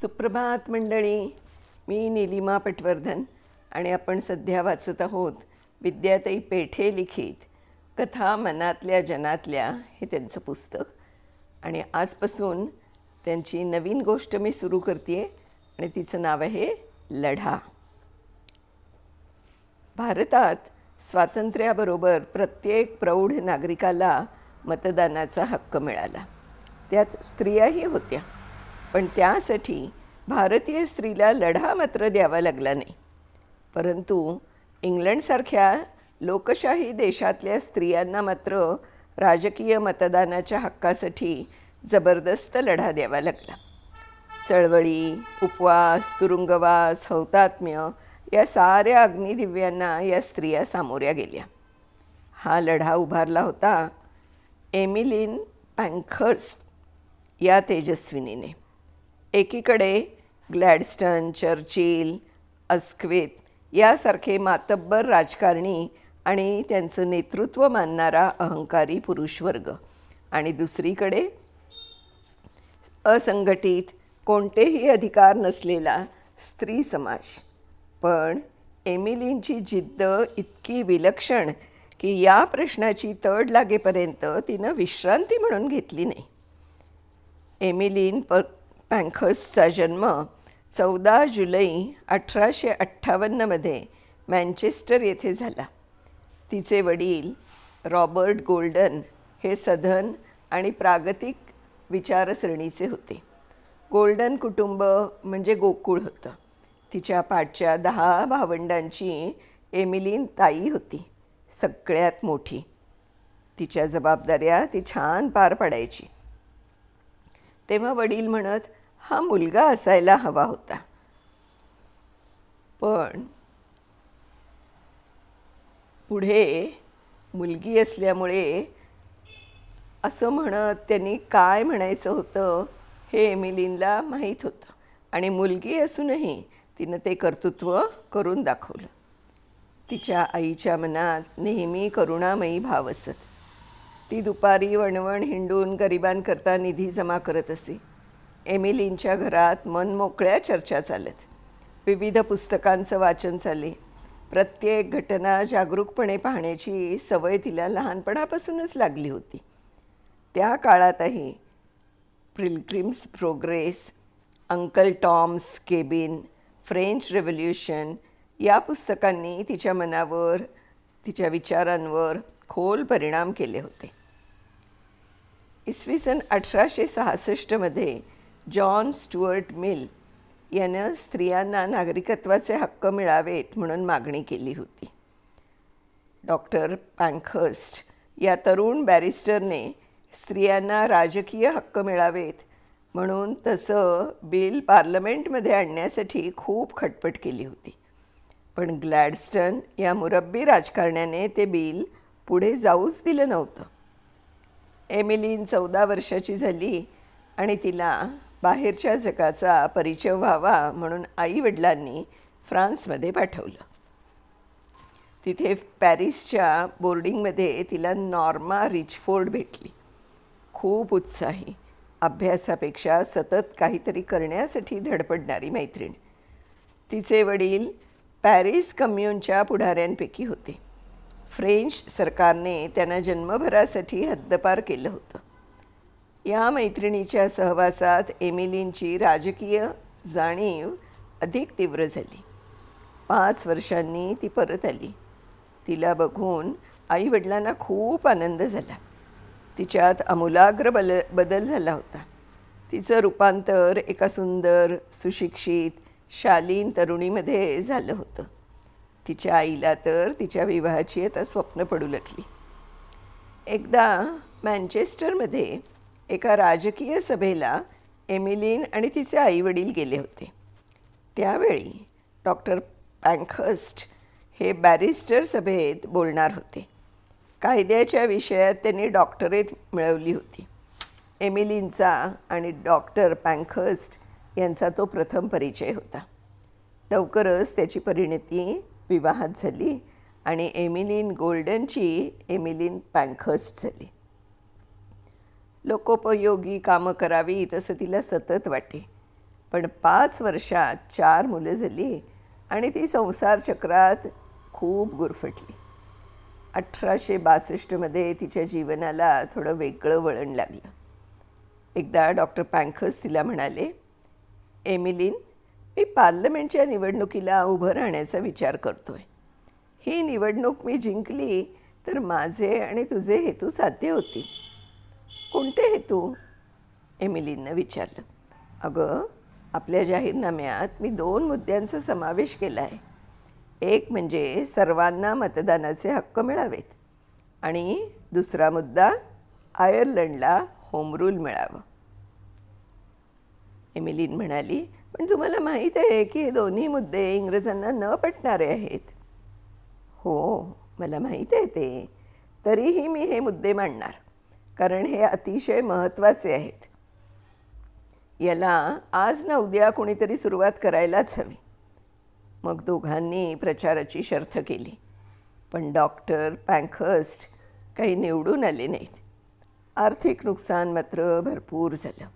सुप्रभात मंडळी. मी निलिमा पटवर्धन आणि आपण सध्या वाचत आहोत विद्याताई पेठे लिखित कथा मनातल्या जनातल्या हे त्यांचं पुस्तक. आणि आजपासून त्यांची नवीन गोष्ट मी सुरू करते आणि तिचं नाव आहे लढा. भारतात स्वातंत्र्याबरोबर प्रत्येक प्रौढ नागरिकाला मतदानाचा हक्क मिळाला. त्यात स्त्रियाही होत्या. पण त्यासाठी भारतीय स्त्रीला लढा मात्र द्यावा लागला नाही. परंतु इंग्लंडसारख्या लोकशाही देशातल्या स्त्रियांना मात्र राजकीय मतदानाच्या हक्कासाठी जबरदस्त लढा द्यावा लागला. चळवळी उपवास तुरुंगवास हौतात्म्य या साऱ्या अग्निदिव्यांना या स्त्रिया सामोऱ्या गेल्या. हा लढा उभारला होता एमिलिन पँखर्स्ट या तेजस्विनीने. एकीकडे ग्लॅडस्टन चर्चिल अस्क्वेत यासारखे मातब्बर राजकारणी आणि त्यांचं नेतृत्व मानणारा अहंकारी पुरुषवर्ग. आणि दुसरीकडे असंघटित कोणतेही अधिकार नसलेला स्त्री समाज. पण एमिलींची जिद्द इतकी विलक्षण की या प्रश्नाची तड लागेपर्यंत तिनं विश्रांती म्हणून घेतली नाही. एमिलीन प पँखर्सचा जन्म चौदा जुलै अठराशे अठ्ठावन्नमध्ये मँचेस्टर येथे झाला. तिचे वडील रॉबर्ट गोल्डन हे सधन आणि प्रागतिक विचारसरणीचे होते. गोल्डन कुटुंब म्हणजे गोकुळ होतं. तिच्या पाठच्या दहा भावंडांची एमिलीन ताई होती सगळ्यात मोठी. तिच्या जबाबदाऱ्या ती छान पार पाडायची. तेव्हा वडील म्हणत हा मुलगा असायला हवा होता. पण पुढे मुलगी असल्यामुळे असं म्हणत त्यांनी काय म्हणायचं होतं हे एमिलीनला माहीत होतं. आणि मुलगी असूनही तिनं ते कर्तृत्व करून दाखवलं. तिच्या आईच्या मनात नेहमी करुणामयी भाव असत. ती दुपारी वणवण हिंडून गरिबांकरता निधी जमा करत असे. एमिलींच्या घरात मनमोकळ्या चर्चा चालत. विविध पुस्तकांचं वाचन चाले प्रत्येक घटना जागरूकपणे पाहण्याची सवय तिला लहानपणापासूनच लागली होती. त्या काळातही Pilgrim's progress uncle Tom's cabin French revolution या पुस्तकांनी तिच्या मनावर तिच्या विचारांवर खोल परिणाम केले होते. इसवी सन अठराशे सहासष्टमध्ये जॉन स्टुअर्ट मिल यानं स्त्रियांना नागरिकत्वाचे हक्क मिळावेत म्हणून मागणी केली होती. डॉक्टर पँखस्ट या तरुण बॅरिस्टरने स्त्रियांना राजकीय हक्क मिळावेत म्हणून तसं बिल पार्लमेंटमध्ये आणण्यासाठी खूप खटपट केली होती. पण ग्लॅडस्टन या मुरब्बी राजकारण्याने ते बिल पुढे जाऊच दिलं नव्हतं. एमिलीन चौदा वर्षाची झाली आणि तिला बाहेरच्या जगाचा परिचय व्हावा म्हणून आईवडिलांनी फ्रान्समध्ये पाठवलं. तिथे पॅरिसच्या बोर्डिंगमध्ये तिला नॉर्मा रिचफोर्ड भेटली. खूप उत्साही. अभ्यासापेक्षा सतत काहीतरी करण्यासाठी धडपडणारी मैत्रीण. तिचे वडील पॅरिस कम्युनच्या पुढाऱ्यांपैकी होते. फ्रेंच सरकारने त्यांना जन्मभरासाठी हद्दपार केलं होतं. या मैत्रिणीच्या सहवासात एमिलींची राजकीय जाणीव अधिक तीव्र झाली. पाच वर्षांनी ती परत आली. तिला बघून आईवडिलांना खूप आनंद झाला. तिच्यात आमूलाग्र बल बदल झाला होता. तिचं रूपांतर एका सुंदर सुशिक्षित शालीन तरुणीमध्ये झालं होतं. तिच्या आईला तर तिच्या विवाहाची आता स्वप्न पडू लागली. एकदा मँचेस्टरमध्ये एका राजकीय सभेला एमिलीन आणि तिचे आईवडील गेले होते. त्यावेळी डॉक्टर पँखस्ट हे बॅरिस्टर सभेत बोलणार होते. कायद्याच्या विषयात त्यांनी डॉक्टरेट मिळवली होती. एमिलीनचा आणि डॉक्टर पँखस्ट यांचा तो प्रथम परिचय होता. लवकरच त्याची परिणती विवाहात झाली आणि एमिलीन गोल्डनची एमिलीन पँखस्ट झाली. लोकोपयोगी कामं करावी तसं तिला सतत वाटे. पण पाच वर्षात चार मुलं झाली आणि ती संसार चक्रात खूप गुरफटली. अठराशे बासष्टमध्ये तिच्या जीवनाला थोडं वेगळं वळण लागलं. एकदा डॉक्टर पँखस तिला म्हणाले एमिलीन मी पार्लमेंटच्या निवडणुकीला उभं राहण्याचा विचार करतो आहे ही निवडणूक मी जिंकली तर माझे आणि तुझे हेतू साध्य होतील. कोणते हेतू? एमिलीनं विचारलं. अगं आपल्या जाहीरनाम्यात मी दोन मुद्द्यांचा समावेश केला आहे एक म्हणजे सर्वांना मतदानाचे हक्क मिळावेत आणि दुसरा मुद्दा आयर्लंडला होम रूल मिळावं. एमिलीन म्हणाली पण तुम्हाला माहीत आहे की हे दोन्ही मुद्दे इंग्रजांना न पटणारे आहेत. हो मला माहीत आहे ते. तरीही मी हे मुद्दे मांडणार. कारण हे अतिशय महत्त्वाचे आहेत. याला आज ना उद्या कोणीतरी सुरुवात करायलाच हवी. मग दोघांनी प्रचाराची शर्थ केली. पण डॉक्टर पँखस्ट काही निवडून आले नाहीत. आर्थिक नुकसान मात्र भरपूर झालं.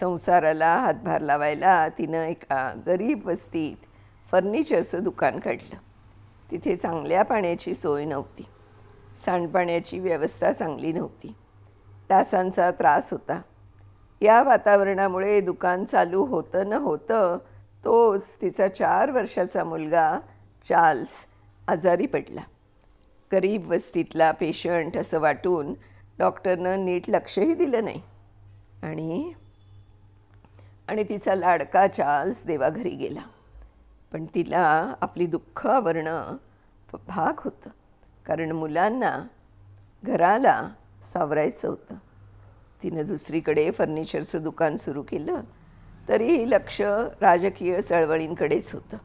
संसाराला हातभार लावायला तिनं एका गरीब वस्तीत फर्निचरचं दुकान काढलं. तिथे चांगल्या पाण्याची सोय नव्हती. सांडपाण्याची व्यवस्था चांगली नव्हती. डासांचा त्रास होता. या वातावरणामुळे दुकान चालू होतं न होतं तोच तिचा चार वर्षाचा मुलगा चार्ल्स आजारी पडला. गरीब वस्तीतला पेशंट असं वाटून डॉक्टरनं नीट लक्षही दिलं नाही. आणि आणि तिचा लाडका चार्ल्स देवाघरी गेला. पण तिला आपली दुःख आवरणं भाग होतं. कारण मुलांना घराला सावरायचं होतं तिनं दुसरीकडे फर्निचरचं दुकान सुरू केलं तरीही लक्ष राजकीय चळवळींकडेच होतं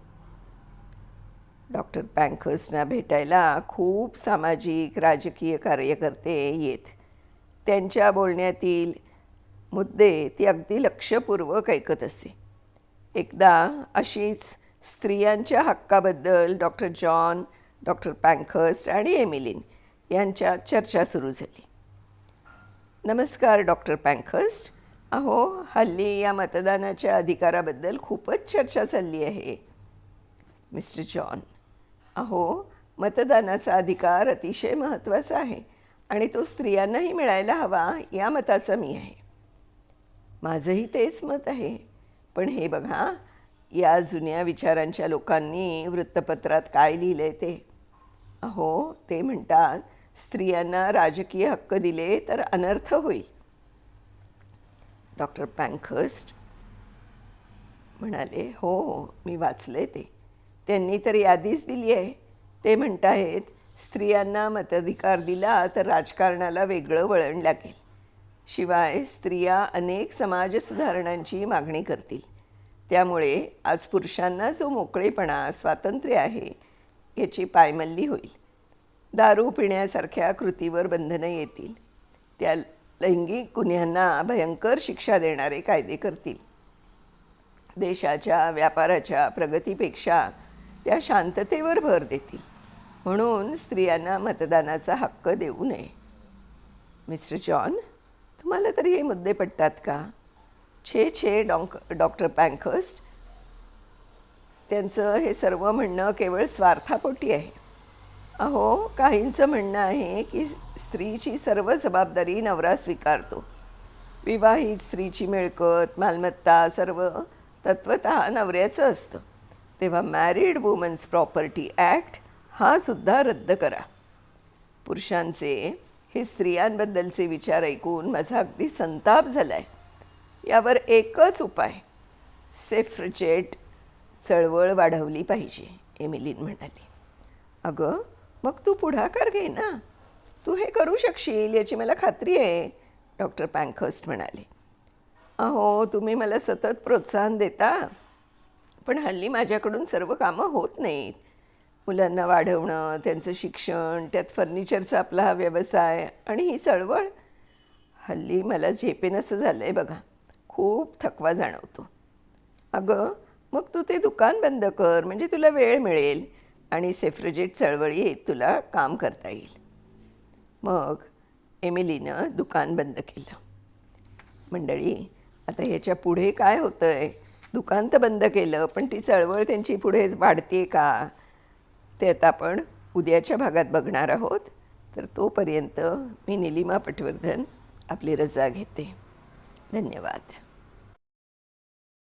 डॉक्टर पँखर्सना भेटायला खूप सामाजिक राजकीय कार्यकर्ते येत. त्यांच्या बोलण्यातील मुद्दे ती अगदी लक्षपूर्वक ऐकत असे. एकदा अशीच स्त्रियांच्या हक्काबद्दल डॉक्टर जॉन डॉक्टर पँकर्स्ट आणि एमिलिन यांच्या चर्चा सुरू झाली. नमस्कार डॉक्टर पँखस्ट अहो हल्ली या मतदानाच्या अधिकाराबद्दल खूपच चर्चा चालली आहे. मिस्टर जॉन अहो मतदानाचा अधिकार अतिशय महत्त्वाचा आहे आणि तो स्त्रियांनाही मिळायला हवा या मताचा मी आहे. माझंही तेच मत आहे. पण हे बघा या जुन्या विचारांच्या लोकांनी वृत्तपत्रात काय लिहिलं आहे ते? अहो ते म्हणतात स्त्रियांना राजकीय हक्क दिले तर अनर्थ होईल. डॉक्टर पँखस्ट म्हणाले हो मी वाचले ते. त्यांनी तर यादीच दिली आहे. ते म्हणत आहेत स्त्रियांना मताधिकार दिला तर राजकारणाला वेगळं वळण लागेल. शिवाय स्त्रिया अनेक समाज सुधारणांची मागणी करतील. त्यामुळे आज पुरुषांना जो मोकळेपणा स्वातंत्र्य आहे याची पायमल्ली होईल. दारू पिण्यासारख्या कृतीवर बंधनं येतील. त्या लैंगिक गुन्ह्यांना भयंकर शिक्षा देणारे कायदे करतील. देशाच्या व्यापाराच्या प्रगतीपेक्षा त्या शांततेवर भर देतील. म्हणून स्त्रियांना मतदानाचा हक्क देऊ नये. मिस्टर जॉन तुम्हाला तरी हे मुद्दे पटतात का? छे छे डॉंक डॉक्टर पँखस्ट त्यांचं हे सर्व म्हणणं केवळ स्वार्थापोटी आहे. अहो काहींचं म्हणणं आहे की स्त्रीची सर्व जबाबदारी नवरा स्वीकारतो. विवाहित स्त्रीची मिळकत मालमत्ता सर्व तत्वत नवऱ्याचं असतं. तेव्हा मॅरिड वुमन्स प्रॉपर्टी ॲक्ट हा सुद्धा रद्द करा. पुरुषांचे हे स्त्रियांबद्दलचे विचार ऐकून माझा अगदी संताप झाला आहे यावर एकच उपाय सेफ्रजेट चळवळ वाढवली पाहिजे एमिलीन म्हणाली. अगं मग तू पुढाकार घे ना. तू हे करू शकशील याची मला खात्री आहे डॉक्टर पँखस्ट म्हणाले. अहो तुम्ही मला सतत प्रोत्साहन देता पण हल्ली माझ्याकडून सर्व कामं होत नाहीत. मुलांना वाढवणं त्यांचं शिक्षण त्यात फर्निचरचा आपला हा व्यवसाय आणि ही चळवळ. हल्ली मला झेपेनसं झालं आहे बघा. खूप थकवा जाणवतो. अगं मग तू ते दुकान बंद कर म्हणजे तुला वेळ मिळेल. आणि सेफ्रजेट चळवळीत तुला काम करता येईल. मग एमिलीनं दुकान बंद केलं. मंडळी आता ह्याच्या पुढे काय होतं आहे दुकान तर बंद केलं पण ती चळवळ त्यांची पुढे वाढते का? ते आता आपण उद्याच्या भागात बघणार आहोत. तर तोपर्यंत मी निलिमा पटवर्धन आपली रजा घेते. धन्यवाद.